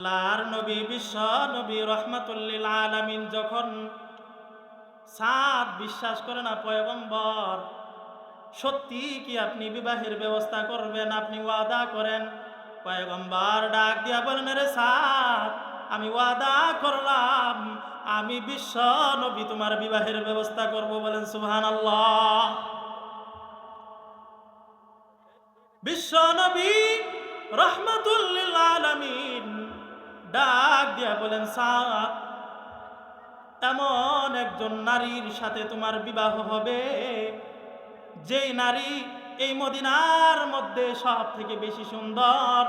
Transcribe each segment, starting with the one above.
আল্লাহর নবী, বিশ্ব নবী, রহমাতুল্লিল আলামিন যখন সাদ বিশ্বাস করে না পয়গম্বর, সত্যি কি আপনি বিবাহের ব্যবস্থা করবেন? আপনি ওয়াদা করেন? পয়গম্বর ডাক দিয়া বলেন রে সাদ, আমি ওয়াদা করলাম। আমি বিশ্ব নবী, তোমার বিবাহের ব্যবস্থা করব। বলেন সুবহান আল্লাহ বিশ্ব নবী, রহমাতুল্লিল আলামিন ডাক দিয়া বলেন সাদ এমন একজন নারীর সাথে তোমার বিবাহ হবে, যেই নারী এই মদিনার মধ্যে সব থেকে বেশি সুন্দর।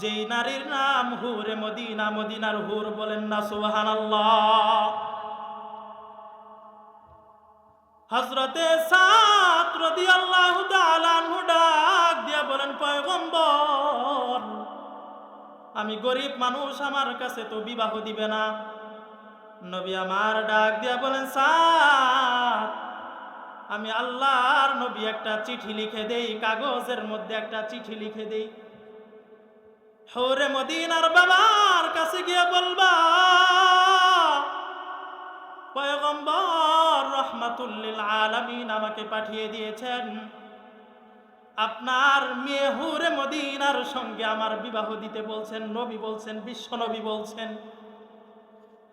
যেই নারীর নাম হুরে মদিনা, মদিনার হুর বলেন না, সুবহানাল্লাহ। হজরতে সাত তাআলা আনহু ডাক দিয়া বলেন, পয়গম্বর আমি গরিব মানুষ, আমার কাছে তো বিবাহ দিবে না। নবী আমার ডাক দিয়া বলেন সাত আমি আল্লাহর নবী একটা চিঠি লিখে দেই, কাগজের মধ্যে একটা চিঠি লিখে দেই। হৌরে মদিনার বাবার কাছে গিয়ে বলবা, পয়গম্বর রহমাতুল্লিল আলামিন আমাকে পাঠিয়ে দিয়েছেন। আপনার মেয়ে হুরে মদিনার সঙ্গে আমার বিবাহ দিতে বলছেন, নবী বলছেন, বিশ্ব নবী বলছেন।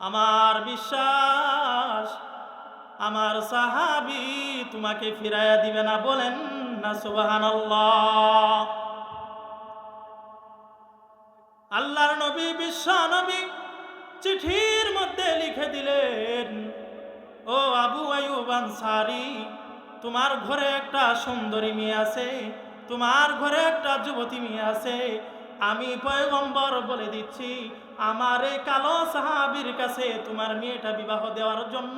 আমার বিশ্বাস, আমার সাহাবি তোমাকে ফিরাইয়া দিবে না, বলেন না, সুবহানাল্লাহ। আল্লাহর নবী, বিশ্ব নবী চিঠির মধ্যে লিখে দিলেন, ও আবু আয়ুব আনসারি তোমার ঘরে একটা সুন্দরী মেয়ে আছে, তোমার ঘরে একটা যুবতী মেয়ে আছে। আমি পয়গম্বর বলে দিচ্ছি, আমার এই কালো সাহাবির কাছে তোমার মেয়েটা বিবাহ দেওয়ার জন্য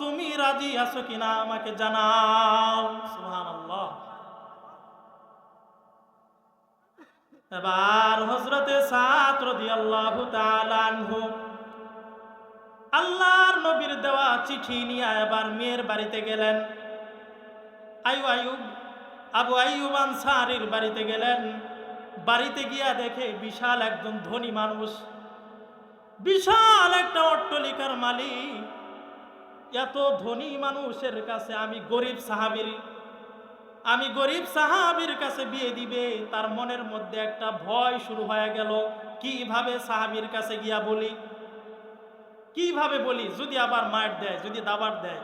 তুমি রাজি আছো কিনা আমাকে জানাও। সুবহানাল্লাহ। এবার হজরতে সাত রাদিয়াল্লাহু তাআলা আনহু আল্লাহর নবীর দেওয়া চিঠি নিয়ে এবার মেয়ের বাড়িতে গেলেন। আয়ু আয়ুব আবু আয়ুব আনসারির বাড়িতে গেলেন। বাড়িতে গিয়া দেখে বিশাল একজন ধনী মানুষ। বিশাল একটা অট্টলিকার মালিক। এত ধনী মানুষের কাছে আমি গরিব সাহাবির, আমি গরিব সাহাবির কাছে বিয়ে দিবে, তার মনের মধ্যে একটা ভয় শুরু হয়ে গেল। কীভাবে সাহাবির কাছে গিয়া বলি? কীভাবে বলি? যদি আবার মার দেয়, যদি দাবার দেয়।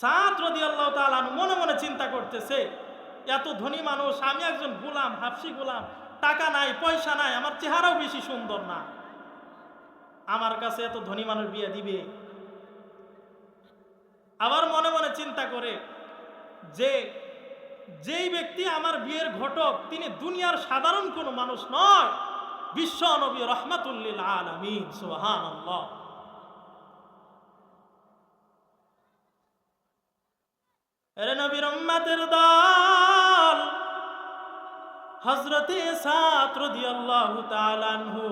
সাত রদি আল্লাহ তালান মনে মনে চিন্তা করতেছে, এত ধনী মানুষ, আমি একজন গোলাম, হাফসি গোলাম, টাকা নাই, পয়সা নাই, আমার চেহারাও বেশি সুন্দর না। আমার কাছে এত ধনী মানুষ বিয়ে দিবে? আবার মনে মনে চিন্তা করে যে, যেই ব্যক্তি আমার বিয়ের ঘটক, তিনি দুনিয়ার সাধারণ কোনো মানুষ নয়। বিশ্ব নবী রহমাতুল্লিল আলমিন সোহান আল্লাহ এরে নবীর উম্মাতের দল। হজরতে সাত রাদিয়াল্লাহু তাআলা আনহু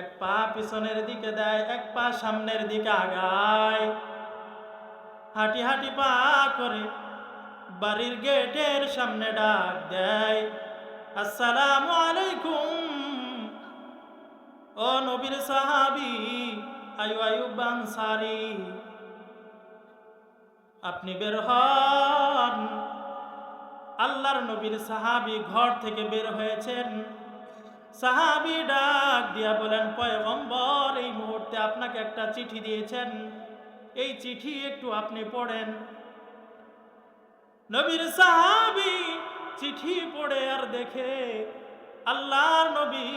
এক পা পিছনের দিকে দেয়, এক পা সামনের দিকে আগায়। হাঁটি হাঁটি পা করে বাড়ির গেটের সামনে ডাক দেয়, আসসালামু আলাইকুম। ও নবীর সাহাবি, আয়ু আয়ুব আনসারি আপনি বের হন। আল্লাহর নবীর সাহাবি ঘর থেকে বের হয়েছেন। সাহাবি ডাক দিয়া বলেন, পয়গম্বর, এই মুহূর্তে আপনাকে একটা চিঠি দিয়েছেন। এই চিঠি একটু আপনি পড়েন। নবীর সাহাবি চিঠি পড়ে আর দেখে আল্লাহর নবী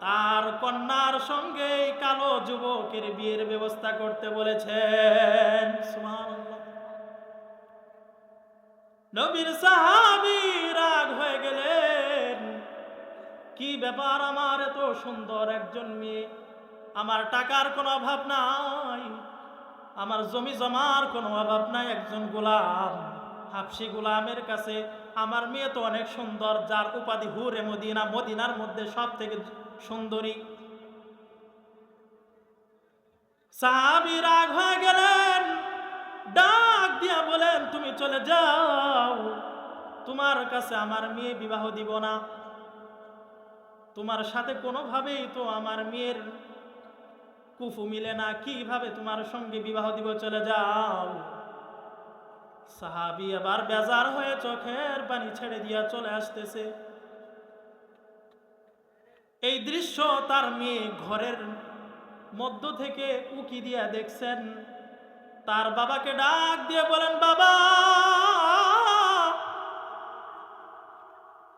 তার কন্যার সঙ্গে কালো যুবকের বিয়ের ব্যবস্থা করতে বলেছেন। সুবহানাল্লাহ। নবীর সাহাবি রাগ হয়ে গেলেন। কি ব্যাপার আমার এত সুন্দর একজন মেয়ে? আমার টাকার কোনো অভাব নাই। আমার জমি জমার কোনো অভাব নাই একজন গোলাম, হাফসি গোলামের কাছে। আমার মেয়ে তো অনেক সুন্দর, যার উপাধি হুরে মদিনা, মদিনার মধ্যে সব থেকে সুন্দরী। সাহাবি রাগ হয়ে গেলেন। ডাক দিয়া বলেন, তুমি চলে যাও। তোমার কাছে আমার মেয়ে বিবাহ দিব না। তোমার সাথে কোনোভাবেই তো আমার মেয়ের কুফু মিলে না। কীভাবে তোমার সঙ্গে বিবাহ দিব? চলে যাও। সাহাবি আবার বেজার হয়ে চোখের পানি ছেড়ে দিয়া চলে আসতেছে। এই দৃশ্য তার মেয়ে ঘরের মধ্য থেকে উকি দিয়া দেখছেন। তার বাবাকে ডাক দিয়ে বলেন, বাবা,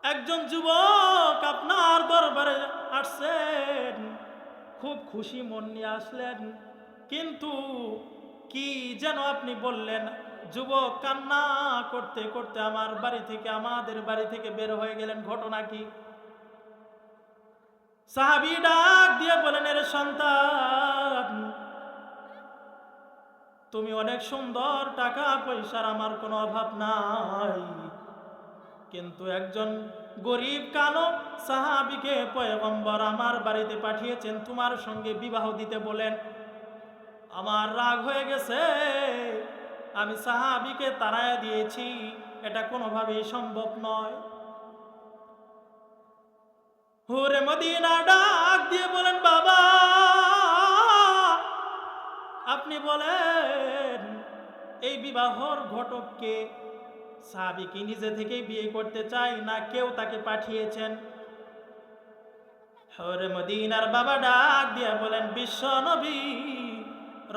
একজন যুবক আপনার দরবারে আসছেন। খুব খুশি মন নিয়ে আসলেন। কিন্তু কি যেন আপনি বললেন, যুবক, কান্না করতে করতে আমার বাড়ি থেকে, আমাদের বাড়ি থেকে বের হয়ে গেলেন। ঘটনা কি? সাহাবি ডাক দিয়ে বলেন, এর সন্তান তুমি অনেক সুন্দর টাকা পয়সার আমার কোনো অভাব নাই। কিন্তু একজন গরিব কালো সাহাবিকে পয়গম্বর আমার বাড়িতে পাঠিয়েছেন, তোমার সঙ্গে বিবাহ দিতে বলেন। আমার রাগ হয়ে গেছে। আমি সাহাবিকে তাড়ায় দিয়েছি। এটা কোনোভাবেই সম্ভব নয়। হুরে মদিনা ডাক দিয়ে বলেন, বাবা আপনি বলেন, এই বিবাহর ঘটককে সাহাবি কি নিজে থেকেই বিয়ে করতে চাই না কেউ তাকে পাঠিয়েছেন? হরে মদিনার বাবা ডাক দিয়া বলেন, বিশ্ব নবী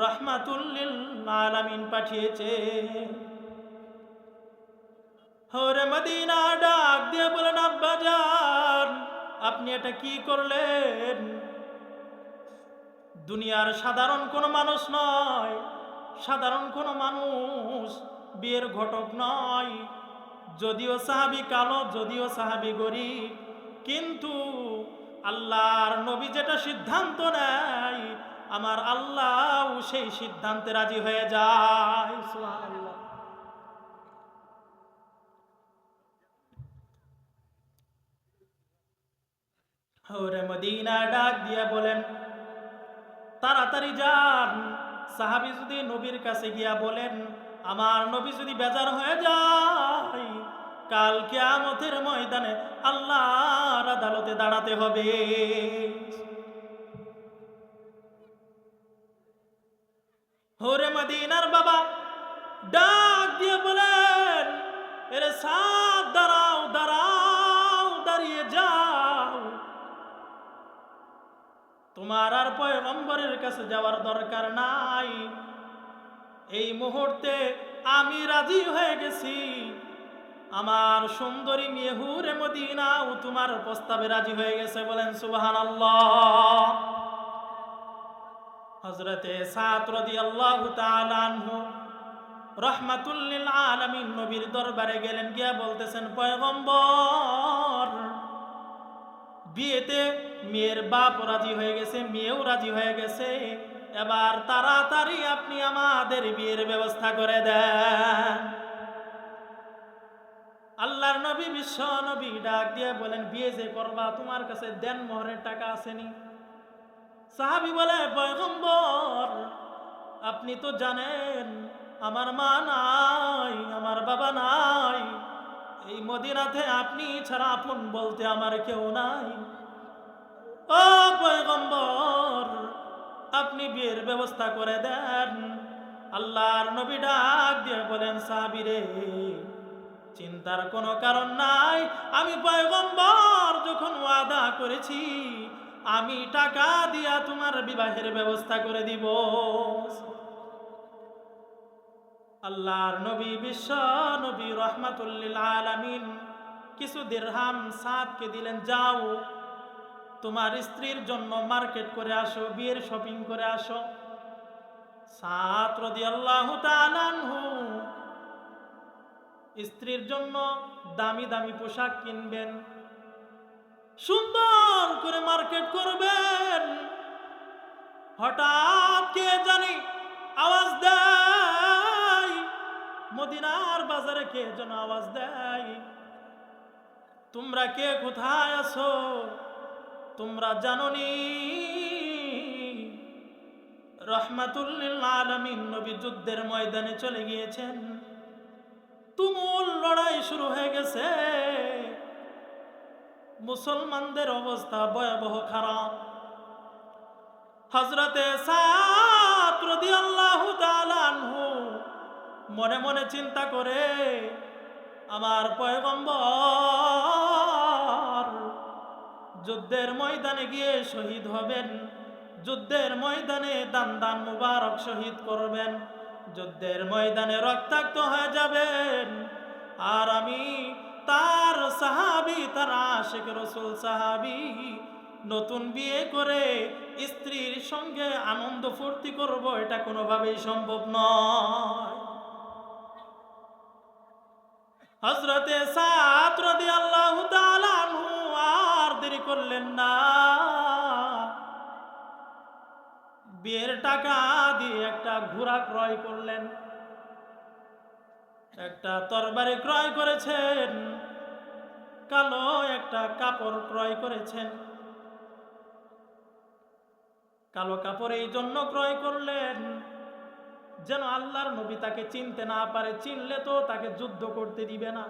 রহমাতুল্লিল আলামিন পাঠিয়েছে। হরে মদিনা ডাক দিয়ে বলেন আব্বাজান আপনি এটা কি করলেন? দুনিয়ার সাধারণ কোনো মানুষ নয়, সাধারণ কোনো মানুষ বিয়ের ঘটক নয়। যদিও সাহাবি কালো, যদিও সাহাবি গরিব, কিন্তু আল্লাহর নবী যেটা সিদ্ধান্ত নেয়, আমার আল্লাহ সেই সিদ্ধান্তে রাজি হয়ে যায়। মদিনা ডাক দিয়া বলেন তাড়াতাড়ি যান। সাহাবি যদি নবীর কাছে গিয়া বলেন, আমার নবী যদি বেজার হয়ে যায়, কাল কেয়ামতের ময়দানে আল্লাহর আদালতে দাঁড়াতে হবে। হরে মদিনার বাবা ডাক দিয়ে বলেন, এরে সাত দাঁড়াও। তোমার আর পয়গম্বরের কাছে যাওয়ার দরকার নাই। এই মুহূর্তে আমি রাজি হয়ে গেছি। আমার সুন্দরী মেহুরে মদিনাও তোমার প্রস্তাবে রাজি হয়ে গেছে বলেন সুবাহান আল্লাহ হজরতে সাত রদি আল্লাহ রহমাতুল্লিল আলামিন নবীর দরবারে গেলেন গিয়া বলতেছেন, পয়গম্বর বিয়েতে মেয়ের বাপ রাজি হয়ে গেছে, মেয়েও রাজি হয়ে গেছে। এবার তাড়াতাড়ি আপনি আমাদের বিয়ের ব্যবস্থা করে দেন। আল্লাহর নবী, বিশ্ব নবী ডাক দিয়ে বলেন, বিয়ে যে করবা, তোমার কাছে দেন মোহরের টাকা আসেনি। সাহাবি বলে, পয়গম্বর, আপনি তো জানেন, আমার মা নাই, আমার বাবা নাই এই মদিনাতে আপনি ছাড়া আপন বলতে আমার কেউ নাই। ও পয়গম্বর, আপনি বিয়ের ব্যবস্থা করে দেন। আল্লাহর নবী ডাক দিয়ে বলেন, সাবিরে, চিন্তার কোনো কারণ নাই। আমি পয়গম্বর, যখন ওয়াদা করেছি, আমি টাকা দিয়া তোমার বিবাহের ব্যবস্থা করে দিব। আল্লাহর নবী, বিশ্ব নবী, রহমাতুল্লিল আলামিন। কিছু দিরহাম সাতকে দিলেন, যাও, তোমার স্ত্রীর জন্য মার্কেট করে আসো, বিয়ের শপিং করে আসো। আল্লাহ স্ত্রীর জন্য দামি দামি পোশাক কিনবেন, সুন্দর করে মার্কেট করবেন। হঠাৎ কে জানি আওয়াজ দেয় মদিনার বাজারে কে যেন আওয়াজ দেয়? তোমরা কে কোথায় আছো? তোমরা জাননি? রহমাতুল্লিল আলমিন নবী যুদ্ধের ময়দানে চলে গিয়েছেন। তুমুল লড়াই শুরু হয়ে গেছে। মুসলমানদের অবস্থা ভয়াবহ খারাপ। হজরতে সাত তাআলা আনহু মনে মনে চিন্তা করে, আমার পয়গম্বর, যুদ্ধের ময়দানে গিয়ে শহীদ হবেন, যুদ্ধের ময়দানে দান দান মুবারক শহীদ করবেন, যুদ্ধের ময়দানে রক্তাক্ত হয়ে যাবেন। আর আমি তার সাহাবি, তার আশেখ রসুল সাহাবি নতুন বিয়ে করে স্ত্রীর সঙ্গে আনন্দ ফুর্তি করব, এটা কোনোভাবেই সম্ভব নয়। হজরতে সাত আর দেরি করলেন না। বিয়ের টাকা দিয়ে একটা ঘোড়া ক্রয় করলেন। একটা তরবারি ক্রয় করেছেন। কালো একটা কাপড় ক্রয় করেছেন। কালো কাপড় এই জন্য ক্রয় করলেন। যেন আল্লাহর নবী তাকে চিনতে না পারে, চিনলে তো তাকে যুদ্ধ করতে দিবে না।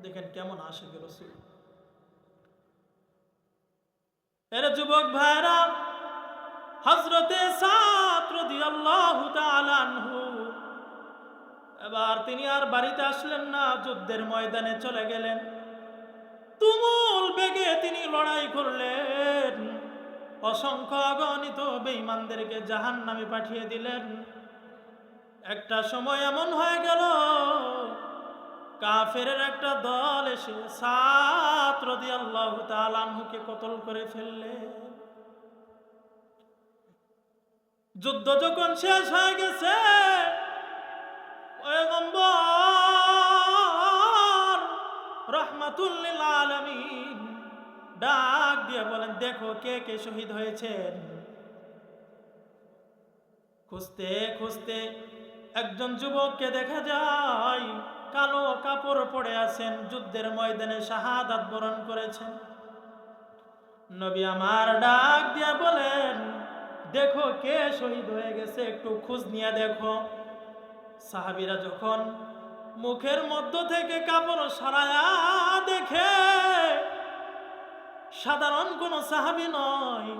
দেখেন কেমন আসে রসুল। এর যুবক ভাইরা হজরতে এবার তিনি আর বাড়িতে আসলেন না, যুদ্ধের ময়দানে চলে গেলেন। তুমুল বেগে তিনি লড়াই করলেন। অসংখ্য অগণিত বেঈমানদেরকে জাহান নামে পাঠিয়ে দিলেন। একটা সময় এমন হয়ে গেল কাফের একটা দল এসে সাত রদি আল্লাহ তালানহুকে কতল করে ফেললে। যুদ্ধ যখন শেষ হয়ে গেছে রহমাতুল্লিল আলমিন ডাক দিয়ে বলেন, দেখো কে কে শহীদ হয়েছেন। খুঁজতে খুঁজতে একজন যুবককে দেখা যায়, কালো কাপড় পরে আছেন, যুদ্ধের ময়দানে শাহাদাত বরণ করেছেন। নবী আমার ডাক দিয়া বলেন, দেখো কে শহীদ হয়ে গেছে, একটু খোঁজ নিয়ে দেখো। সাহাবিরা যখন মুখের মধ্য থেকে কাপড় সারায়া দেখে সাধারণ কোন সাহাবি নয়।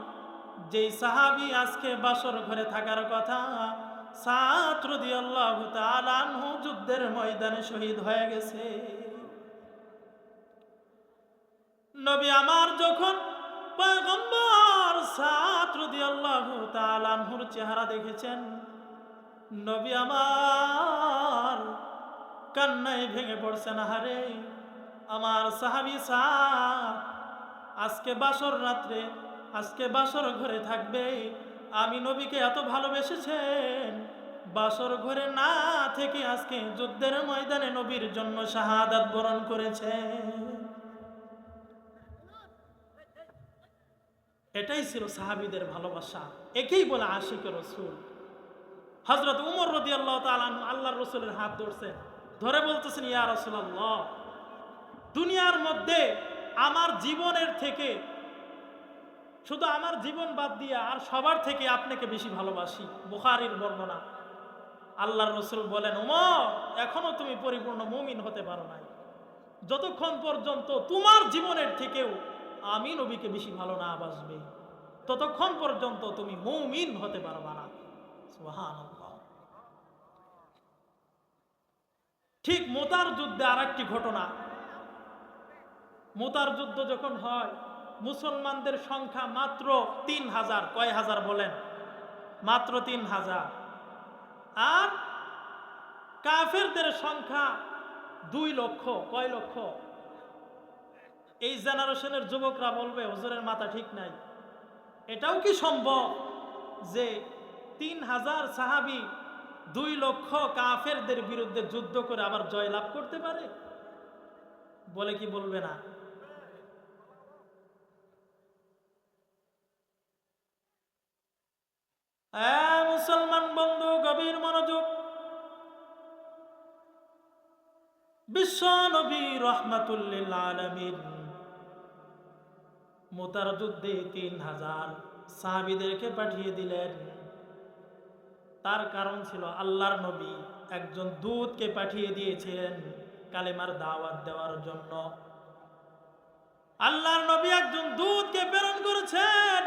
যেই সাহাবি আজকে বাসর ঘরে থাকার কথা যুদ্ধের ময়দানে শহীদ হয়ে গেছে। নবী আমার যখন পয়গম্বর চেহারা দেখেছেন, নবী আমার কান্নায় ভেঙে পড়ছেন হারে আমার সাহাবি সাত আজকে বাসর রাত্রে, আজকে বাসর ঘরে থাকবে। আমি নবীকে এত ভালোবেসেছেন, বাসর ঘরে না থেকে আজকে যুদ্ধের ময়দানে নবীর জন্য শাহাদাত বরণ করেছে এটাই ছিল সাহাবিদের ভালোবাসা। একেই বলে আশিক রসুল। হজরত উমর রদি আল্লাহ আল্লাহর রসুলের হাত ধরছেন। ধরে বলতেছেন, ইয়া রসুল্লাহ দুনিয়ার মধ্যে আমার জীবনের থেকে, শুধু আমার জীবন বাদ দিয়ে আর সবার থেকে আপনাকে বেশি ভালোবাসি, বুখারির বর্ণনা। আল্লাহর রসুল বলেন, উমর, এখনও তুমি পরিপূর্ণ মুমিন হতে পারো নাই। যতক্ষণ পর্যন্ত তোমার জীবনের থেকেও আমি নবীকে বেশি ভালো না বাসবে, ততক্ষণ পর্যন্ত তুমি মৌমিন হতে পারবা না। ঠিক মোতার যুদ্ধে আর ঘটনা মোতার যুদ্ধ যখন হয়, মুসলমানদের সংখ্যা মাত্র তিন হাজার। কয় হাজার বলেন? মাত্র তিন হাজার। আর কাফেরদের সংখ্যা দুই লক্ষ। কয় লক্ষ? এই জেনারেশনের যুবকরা বলবে, হুজুরের মাথা ঠিক নাই। এটাও কি সম্ভব যে তিন হাজার সাহাবি দুই লক্ষ কাফেরদের বিরুদ্ধে যুদ্ধ করে আবার জয় লাভ করতে পারে? বলে কি বলবে না? হ্যাঁ মুসলমান বন্ধু, গভীর মনোযোগ। বিশ্ব নবী রহমাতুল্লিল আলমিন মোতার যুদ্ধে তিন হাজার সাহাবিদেরকে পাঠিয়ে দিলেন। তার কারণ ছিল আল্লাহর নবী একজন দূতকে পাঠিয়ে দিয়েছিলেন কালেমার দাওয়াত দেওয়ার জন্য। আল্লাহর নবী একজন দূতকে প্রেরণ করেছেন।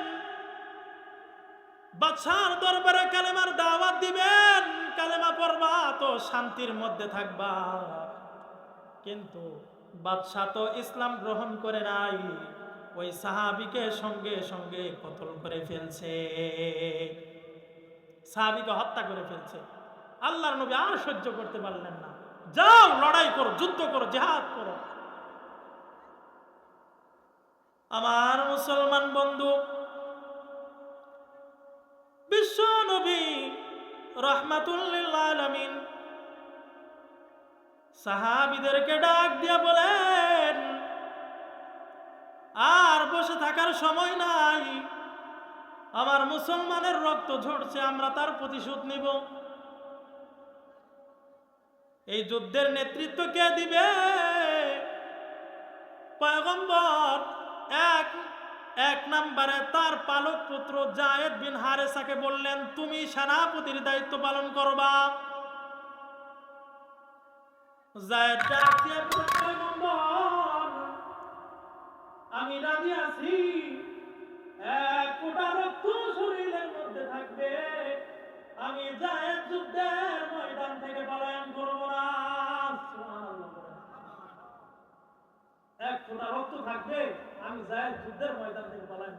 বাদশার দরবারে কালেমার দাওয়াত দিবেন, কালেমা পড়বা, তো শান্তির মধ্যে থাকবা। কিন্তু বাদশাহ তো ইসলাম গ্রহণ করে নাই, ওই সাহাবিকে সঙ্গে সঙ্গে কতল করে ফেলছে। সাহাবিকে হত্যা করে ফেলছে। আল্লাহর নবী আর সহ্য করতে পারলেন না। যাও, লড়াই করো, যুদ্ধ করো, জেহাদ করো। আমার মুসলমান বন্ধু বিশ্ব নবী রহমাতুল্লিল আলমিন। সাহাবিদেরকে ডাক দিয়া বলেন, আর বসে থাকার সময় নাই। আমার মুসলমানের রক্ত ঝরছে, আমরা তার প্রতিশোধ নিব। এই যুদ্ধের নেতৃত্ব কে দিবে? পয়গম্বর এক এক নম্বরে তার পালক পুত্র জায়েদ বিন হারেসাকে বললেন, তুমি সেনাপতির দায়িত্ব পালন করবা? আমি রাজি আছি। এক ফোঁটা রক্ত শরীরের মধ্যে থাকবে। আমি জায়েদ যুদ্ধের ময়দান থেকে পলায়ন করব না। এক ফোঁটা রক্ত থাকবে। আমি যুদ্ধের ময়দান থেকে পলায়ন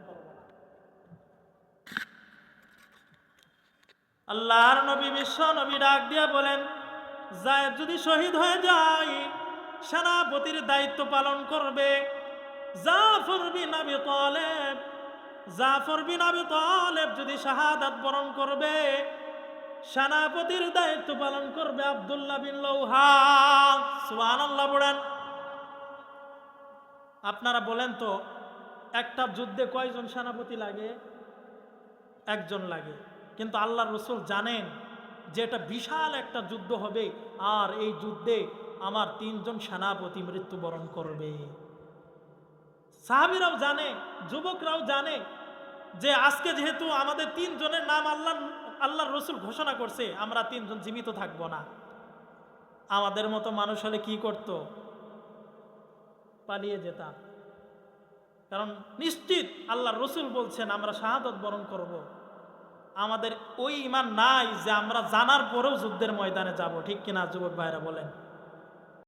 আল্লাহর নবী বিশ্ব নবী ডাক দিয়া বলেন জায়েদ যদি শহীদ হয়ে যায়, সেনাপতির দায়িত্ব পালন করবে। জাফর বিন আবি তালেব, জাফর বিন আবি তালেব যদি শাহাদাত বরণ করবে, সেনাপতির দায়িত্ব পালন করবে আব্দুল্লাহ বিন লৌহা সুবহানাল্লাহ বলেন আপনারা বলেন তো, একটা যুদ্ধে কয়জন সেনাপতি লাগে? একজন লাগে। কিন্তু আল্লাহ রসুল জানেন যে এটা বিশাল একটা যুদ্ধ হবে, আর এই যুদ্ধে আমার তিনজন সেনাপতি মৃত্যুবরণ করবে। সাহাবিরাও জানে, যুবকরাও জানে যে আজকে যেহেতু আমাদের তিনজনের নাম আল্লাহ, আল্লাহর রসুল ঘোষণা করছে, আমরা তিনজন জীবিত থাকব না। আমাদের মতো মানুষ হলে কি করত? পালিয়ে যেতাম। কারণ নিশ্চিত আল্লাহ রসুল বলছেন, আমরা শাহাদত বরণ করব। আমাদের ওই ইমান নাই যে আমরা জানার পরেও যুদ্ধের ময়দানে যাব। ঠিক কিনা, যুবক ভাইরা বলেন।